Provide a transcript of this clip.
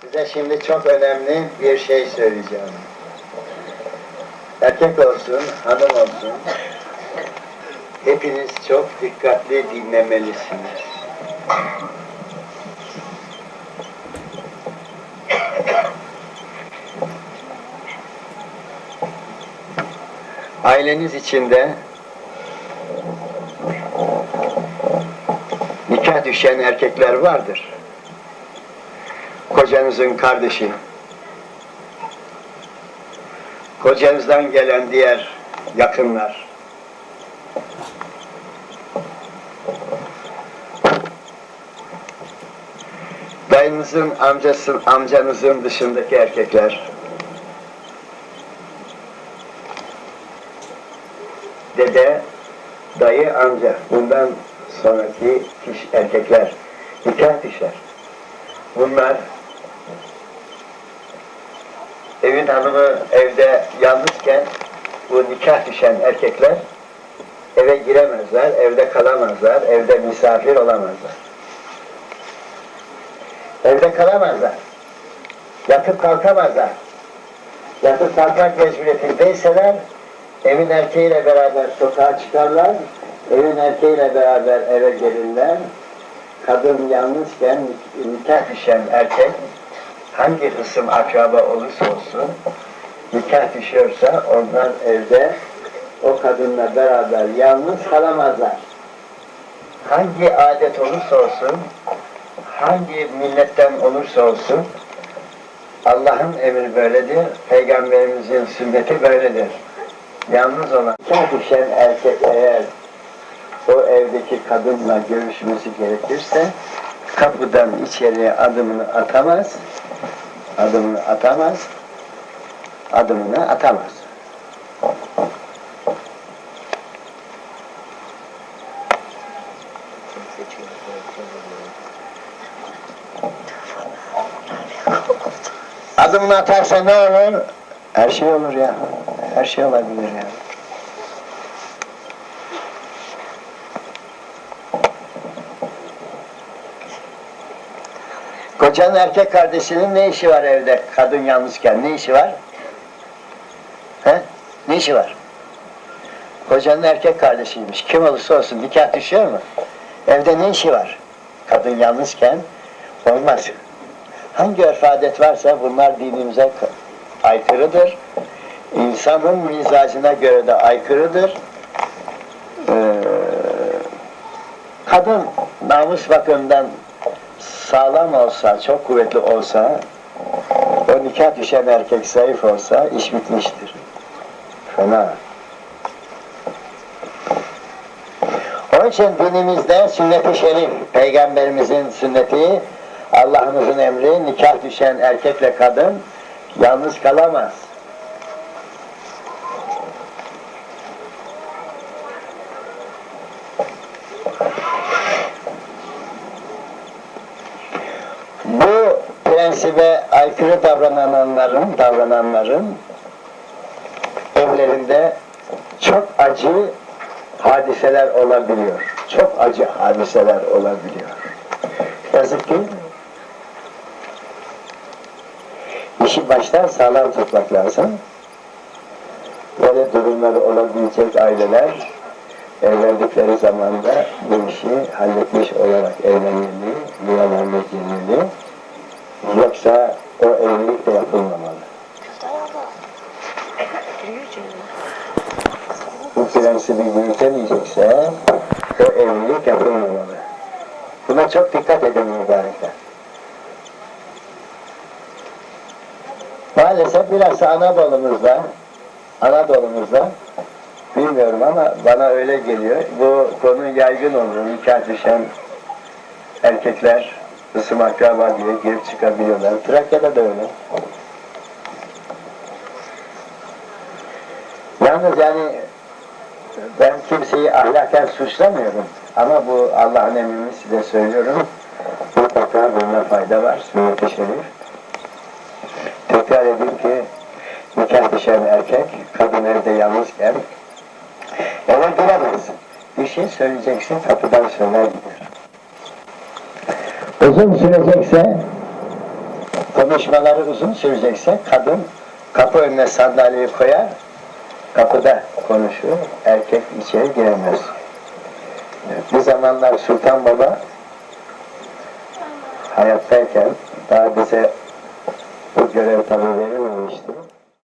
Size şimdi çok önemli bir şey söyleyeceğim. Erkek olsun, hanım olsun, hepiniz çok dikkatli dinlemelisiniz. Aileniz içinde nikah düşen erkekler vardır kocanızın kardeşi, kocanızdan gelen diğer yakınlar, dayınızın, amcasın, amcanızın dışındaki erkekler, dede, dayı, amca, bundan sonraki kişi, erkekler, nikah düşer. Bunlar evin hanımı evde yalnızken bu nikah düşen erkekler eve giremezler, evde kalamazlar, evde misafir olamazlar. Evde kalamazlar. Yatıp kalkamazlar. Yatıp kalkmak mecburiyetindeyseler evin erkeğiyle beraber sokağa çıkarlar, evin erkeğiyle beraber eve gelirler, kadın yalnızken nikah düşen erkek hangi hısım akraba olursa olsun nikah düşüyorsa onlar evde o kadınla beraber yalnız kalamazlar. Hangi adet olursa olsun, hangi milletten olursa olsun Allah'ın emri böyledir, Peygamberimizin sünneti böyledir. Yalnız olan nikah düşen erkek eğer o evdeki kadınla görüşmesi gerekirse kapıdan içeriye adımını atamaz, adımını atamaz, adımını atamaz. Adımını atarsa ne olur? Her şey olur ya. Her şey olabilir ya. Kocanın erkek kardeşinin ne işi var evde kadın yalnızken? Ne işi var? He? Ne işi var? Kocanın erkek kardeşiymiş. Kim olursa olsun nikah düşüyor mu? Evde ne işi var? Kadın yalnızken olmaz. Hangi örf adet varsa bunlar dinimize aykırıdır. İnsanın mizacına göre de aykırıdır. Ee, kadın namus bakımından sağlam olsa, çok kuvvetli olsa, o nikah düşen erkek zayıf olsa iş bitmiştir. Fena. Onun için dinimizde sünnet-i şerif, peygamberimizin sünneti, Allah'ımızın emri, nikah düşen erkekle kadın yalnız kalamaz. Bu prensibe aykırı davrananların, davrananların evlerinde çok acı hadiseler olabiliyor. Çok acı hadiseler olabiliyor. Yazık ki işi baştan sağlam tutmak lazım. Böyle durumları olabilecek aileler evlendikleri zamanda bu işi halletmiş olarak evlenmeli, yuvalarına girmeli. Yoksa o evlilik de yapılmamalı. Bu prensibi yürütemeyecekse o evlilik yapılmamalı. Buna çok dikkat edin mübarekler. Maalesef biraz Anadolu'muzda, Anadolu'muzda bilmiyorum ama bana öyle geliyor. Bu konu yaygın olur. Nikah düşen erkekler ısım akraba diye girip çıkabiliyorlar. Trakya'da da öyle. Yalnız yani ben kimseyi ahlaken suçlamıyorum. Ama bu Allah'ın emrini size söylüyorum. Mutlaka bunda fayda var. Sünnet-i Şerif. Tekrar edeyim ki nikah düşen erkek kadın evde yalnızken eve giremez. Bir şey söyleyeceksin kapıdan söyler gider. Uzun sürecekse konuşmaları uzun sürecekse kadın kapı önüne sandalyeyi koyar, kapıda konuşur, erkek içeri giremez. Bir zamanlar Sultan Baba hayattayken daha bize bu görev tabi verilmemişti.